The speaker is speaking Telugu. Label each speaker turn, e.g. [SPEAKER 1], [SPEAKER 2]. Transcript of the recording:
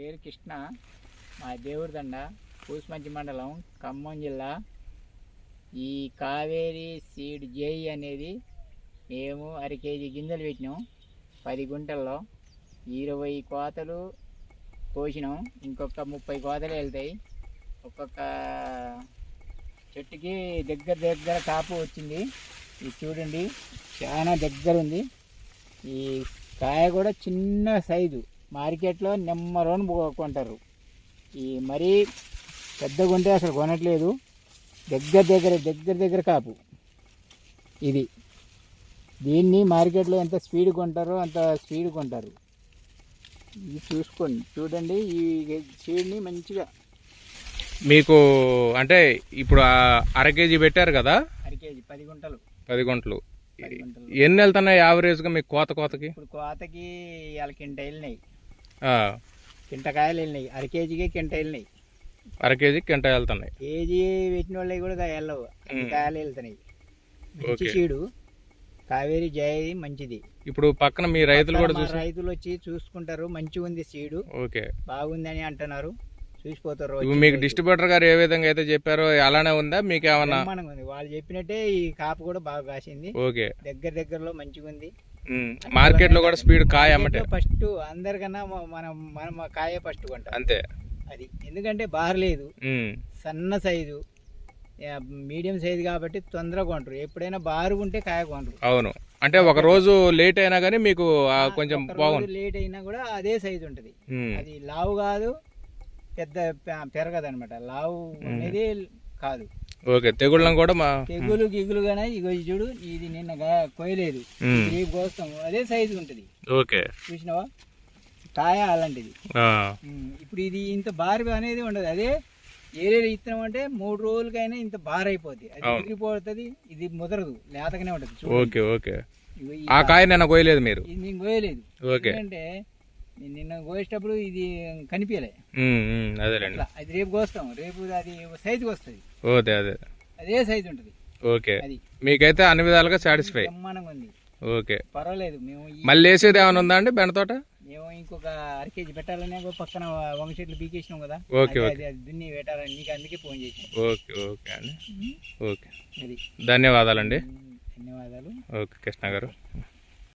[SPEAKER 1] పేరు కృష్ణ. మా దేవుడిదండ పూసమంచి మండలం ఖమ్మం జిల్లా. ఈ కావేరి సీడ్ జేయి అనేది మేము అర కేజీ గింజలు పెట్టినాం. పది గుంటల్లో ఇరవై కోతలు కోసినాం. ఇంకొక ముప్పై కోతలు వెళ్తాయి. ఒక్కొక్క చెట్టుకి దగ్గర దగ్గర కాపు వచ్చింది. ఇది చూడండి చాలా దగ్గర ఉంది. ఈ కాయ కూడా చిన్న సైజు. మార్కెట్లో నెంబర్ వన్ కొంటారు. ఈ మరీ పెద్దగా ఉంటే అసలు కొనట్లేదు. దగ్గర దగ్గర దగ్గర దగ్గర కాపు. ఇది. దీన్ని మార్కెట్లో ఎంత స్పీడ్ కొంటారో అంత స్పీడ్ కొంటారు. ఇది చూసుకోండి. చూడండి ఈ సీడ్ని మంచిగా.
[SPEAKER 2] మీకు అంటే ఇప్పుడు అర కేజీ పెట్టారు కదా?
[SPEAKER 1] అర కేజీ పది గుంటలు.
[SPEAKER 2] పది గుంటలు.
[SPEAKER 1] పది గుంటలు.
[SPEAKER 2] ఎన్ని వెళ్తున్నాయి యావరేజ్గా మీకు కోత కోతకి?
[SPEAKER 1] ఇప్పుడు కోతకి వాళ్ళ కింట వెళ్ళినాయి
[SPEAKER 2] ఆ,
[SPEAKER 1] కింట కాయలు వెళ్ళినాయి. అర కేజీకి కింట వెళ్ళినాయి.
[SPEAKER 2] అర కేజీ కింట వెళ్తున్నాయి.
[SPEAKER 1] కేజీ పెట్టిన వాళ్ళవి కూడా వెళ్ళవు. కాయలు వెళ్తున్నాయి. మంచి. సీడు కావేరి జయ మంచిది.
[SPEAKER 2] ఇప్పుడు పక్కన మీ రైతులు కూడా
[SPEAKER 1] రైతులు వచ్చి చూసుకుంటారు. మంచిగా ఉంది సీడు
[SPEAKER 2] ఓకే.
[SPEAKER 1] బాగుందని అంటున్నారు. చూసిపోతారు
[SPEAKER 2] మీకు. డిస్ట్రిబ్యూటర్ గారు ఏ విధంగా అయితే చెప్పారో అలానే ఉందా? మీకు ఏమన్నా?
[SPEAKER 1] వాళ్ళు చెప్పినట్టే ఈ కాపు కూడా బాగా కాసింది.
[SPEAKER 2] ఓకే.
[SPEAKER 1] దగ్గర దగ్గరలో మంచిగా ఉంది.
[SPEAKER 2] మార్కెట్లో కూడా స్పీడ్ కాయ అమ్మటే
[SPEAKER 1] ఫస్ట్ అందరికన్నా మనం మనం కాయ ఫస్ట్ కొంటాం.
[SPEAKER 2] అంతే.
[SPEAKER 1] అది. ఎందుకంటే బారలేదు
[SPEAKER 2] ఉమ్,
[SPEAKER 1] సన్న సైజు. మీడియం సైజు కాబట్టి తొందరగా కొంటారు. ఎప్పుడైనా బారు ఉంటే కాయ కొంటారు.
[SPEAKER 2] అవును. అంటే ఒక రోజు లేట్ అయినా కానీ మీకు కొంచెం బాగుంది
[SPEAKER 1] లేట్ అయినా కూడా అదే సైజు ఉంటుంది. అది లావు కాదు. పెద్ద పెరగదు అనమాట లావు అనేది కాదు.
[SPEAKER 2] ఓకే తెగుళ్ళం కూడా మా
[SPEAKER 1] తెగులు గిగులు గానే ఇగో ఇది చూడు ఇది నిన్న
[SPEAKER 2] ఉమ్,
[SPEAKER 1] రేపు కోస్తాం అదే సైజు ఉంటుంది.
[SPEAKER 2] ఓకే.
[SPEAKER 1] చూసినావా? కాయ అలాంటిది. ఇప్పుడు ఇది ఇంత బారు అనేది ఉండదు. అదే ఏరే ఇత్తనం అంటే మూడు రోజులకైనా ఇంత బార్ అయిపోద్ది అది. ఉదిరిపోతుంది ఇది ముదరదు. లేతగానే ఉంటుంది.
[SPEAKER 2] Okay okay. ఆ కాయ నిన్న కోయలేదు మీరు?
[SPEAKER 1] ఇది నేను కోయలేదు
[SPEAKER 2] ఓకే.
[SPEAKER 1] నేను నిన్న కోసేటప్పుడు ఇది కనిపించలే.
[SPEAKER 2] అదేలేండి.
[SPEAKER 1] అది రేపు కోస్తాం. రేపు అది సైజుకి వస్తుంది
[SPEAKER 2] ఓకే అదే.
[SPEAKER 1] అదే సైజు ఉంటుంది.
[SPEAKER 2] ఓకే.
[SPEAKER 1] అది.
[SPEAKER 2] మీకైతే అన్ని విధాలుగా సాటిస్ఫై
[SPEAKER 1] బ్రహ్మాండంగా ఉంది.
[SPEAKER 2] ఓకే.
[SPEAKER 1] పర్వాలేదు మేము
[SPEAKER 2] మళ్ళీ వేసేది ఏమైనా ఉందా అండి బెండతోట
[SPEAKER 1] మేము ఇంకొక అర కేజీ పెట్టాలని పక్కన వంగ చెట్లు బీకేసినాం కదా.
[SPEAKER 2] Okay, okay.
[SPEAKER 1] దున్ని పెట్టాలని నీకు అందుకే ఫోన్ చేసాను
[SPEAKER 2] ఓకే ఓకే అండి. ఓకే. ధన్యవాదాలండి.
[SPEAKER 1] ధన్యవాదాలు.
[SPEAKER 2] ఓకే కృష్ణ గారు.